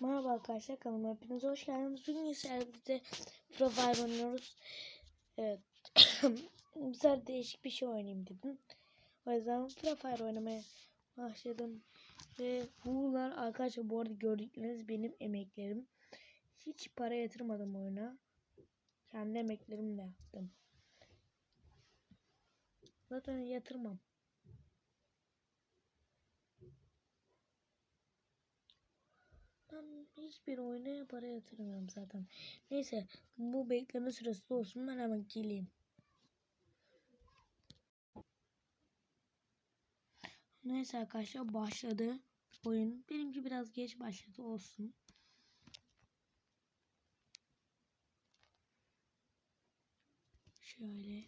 Merhaba arkadaşlar kanalıma hepiniz hoş geldiniz. Bugün Free Fire oynuyoruz. Evet. Bu değişik bir şey oynayayım dedim. O yüzden Fire oynamaya başladım. Ve bunlar arkadaşlar bu arada gördükleriniz benim emeklerim. Hiç para yatırmadım oyuna. Kendi emeklerimle yaptım. Zaten yatırmam. Ben hiçbir oyuna para yatırmıyorum zaten. Neyse bu bekleme süresi de olsun ben hemen geleyim. Neyse arkadaşlar başladı oyun. Benimki biraz geç başladı olsun. Şöyle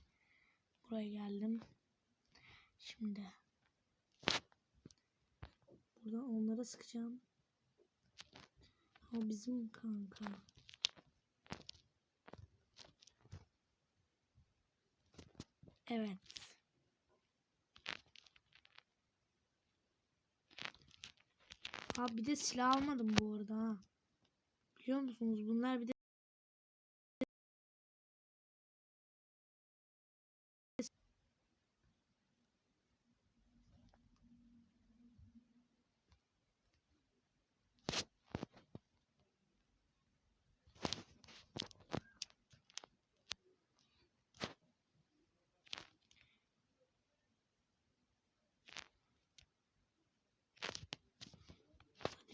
buraya geldim. Şimdi buradan onlara sıkacağım. O bizim kanka. Evet. Abi bir de silah almadım bu arada ha. Biliyor musunuz bunlar bir de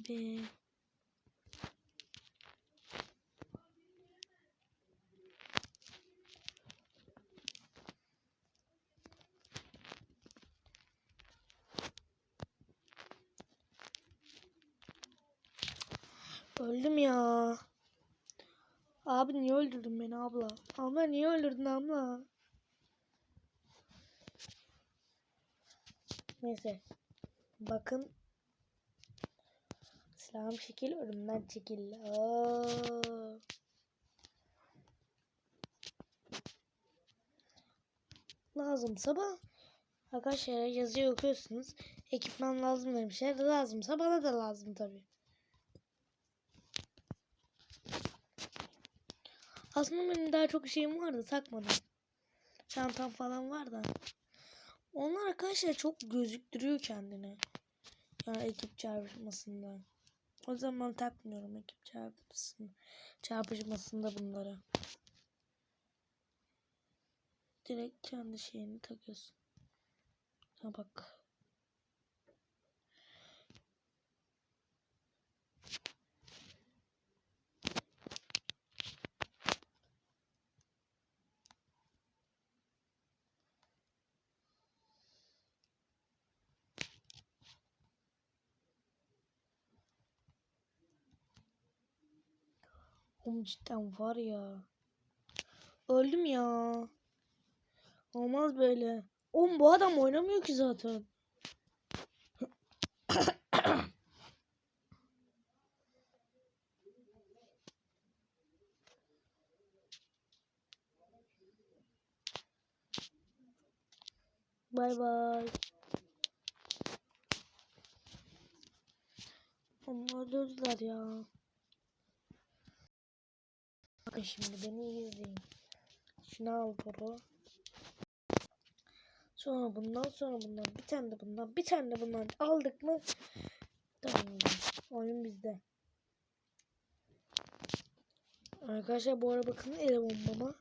be. Öldüm ya. Abi niye öldürdün beni abla? Abla niye öldürdün abla? Neyse. Bakın. Silahım şekil ölümden çekil. Aa. Lazım sabah. Arkadaşlar yazıyı okuyorsunuz. Ekipman lazım demişler. Lazımsa bana da lazım tabii. Aslında benim daha çok şeyim vardı takmadım. Çantam falan var da. Onlar arkadaşlar çok gözüktürüyor kendini. Yani ekip çarpışmasında. O zaman takmıyorum ekip çarpışmasında, çarpışmasında bunları. Direkt kendi şeyini takıyorsun. Ha bak. Oğlum cidden var ya. Öldüm ya. Olmaz böyle. Oğlum bu adam oynamıyor ki zaten. Bay bay. Onlar öldüler ya. Bakın şimdi beni izleyin. Şunu al Toro. Sonra bundan sonra bundan bir tane de bundan bir tane de bundan aldık mı? Tamam. Oyun bizde. Arkadaşlar bu ara bakın ele bombama.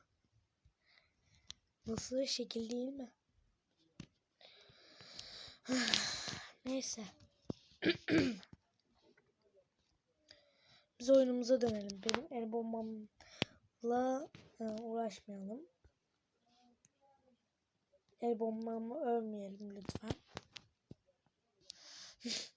Nasıl şekil değil mi? Neyse. Biz oyunumuza dönelim. Benim el bombamla e, uğraşmayalım. El bombamı övmeyelim lütfen.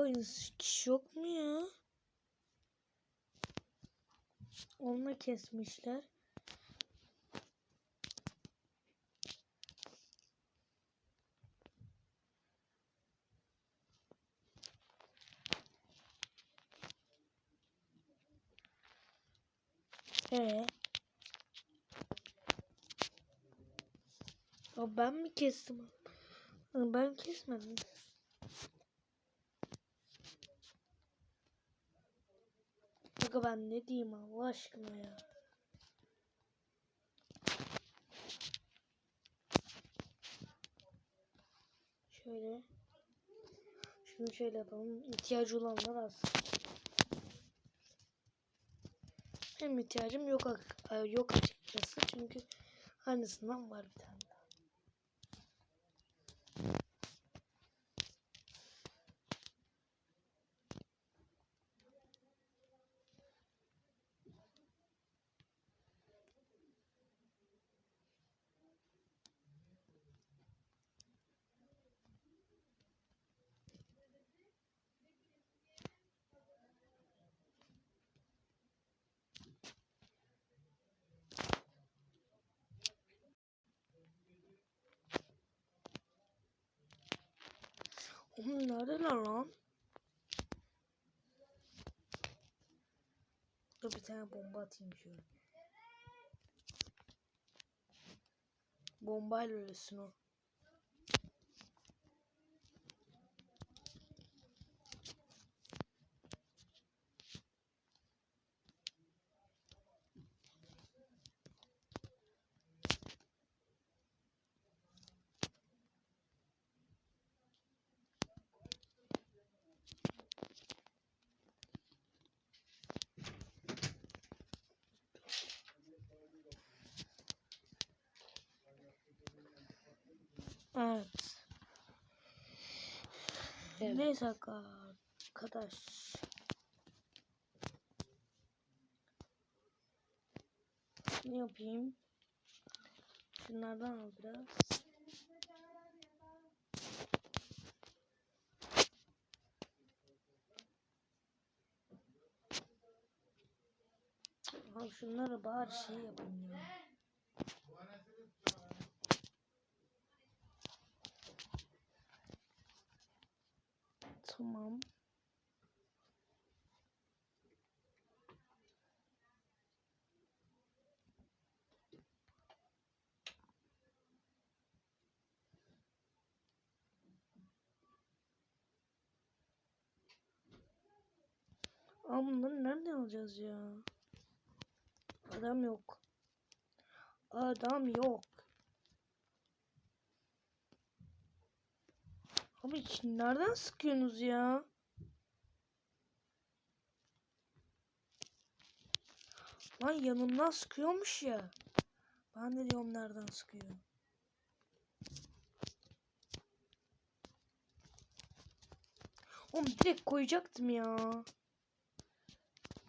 Kanka kişi yok mu ya? Onunla kesmişler. Ee? Ben mi kestim? Ben kesmedim. Kanka ben ne diyeyim Allah aşkına ya. Şöyle. Şunu şöyle yapalım. İhtiyacı olanlar az. Benim ihtiyacım yok yok açıkçası çünkü aynısından var bir tane Oğlum neredeler lan? Dur bir tane bomba atayım şöyle. Bombayla ölürsün o. Evet. Evet. Neyse arkadaş. Ne yapayım? Şunlardan al biraz. Al şunları bari şey yapayım ya. Tamam. Ama bunları nereden alacağız ya? Adam yok. Adam yok. Abi nereden sıkıyorsunuz ya? Lan yanımdan sıkıyormuş ya. Ben de diyorum nereden sıkıyor. Oğlum direkt koyacaktım ya.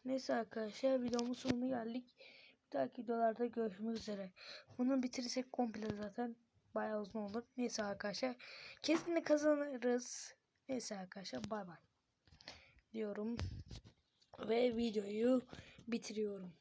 Neyse arkadaşlar videomun sonuna geldik. Bir dahaki videolarda görüşmek üzere. Bunu bitirirsek komple zaten bayağı uzun olur. Neyse arkadaşlar. Kesinlikle kazanırız. Neyse arkadaşlar bay bay. Diyorum. Ve videoyu bitiriyorum.